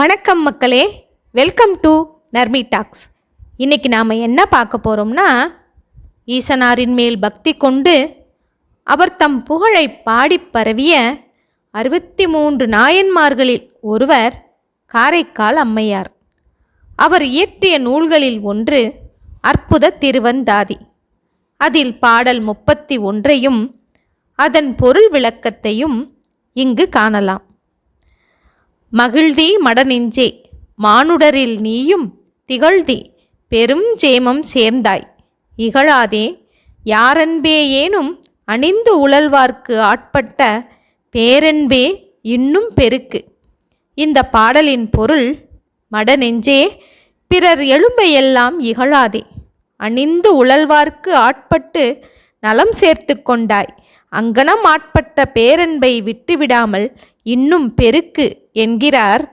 வணக்கம் மக்களே. Welcome to Narmi tax இன்றைக்கி நாம் என்ன பார்க்க போகிறோம்னா ஈசனாரின் மேல் பக்தி கொண்டு அவர் தம் புகழை பாடிப் பரவிய அறுபத்தி மூன்று நாயன்மார்களில் ஒருவர் காரைக்கால் அம்மையார். அவர் இயற்றிய நூல்களில் ஒன்று அற்புத திருவந்தாதி. அதில் பாடல் முப்பத்தி ஒன்றையும் அதன் பொருள் விளக்கத்தையும் இங்கு காணலாம். மகிழ்தி மடநெஞ்சே மானுடரில் நீயும் திகழ்தி பெரும் ஜேமம் சேர்ந்தாய். இகழாதே யாரன்பே ஏனும் அணிந்து உழல்வார்க்கு ஆட்பட்ட பேரன்பே இன்னும் பெருக்கு. இந்த பாடலின் பொருள் மடநெஞ்சே பிறர் எலும்பையெல்லாம் இகழாதே அணிந்து உழல்வார்க்கு ஆட்பட்டு நலம் சேர்த்து கொண்டாய். அங்கனம் ஆட்பட்ட பேரன்பை விட்டுவிடாமல் இன்னும் பெருக்கு என்கிறார்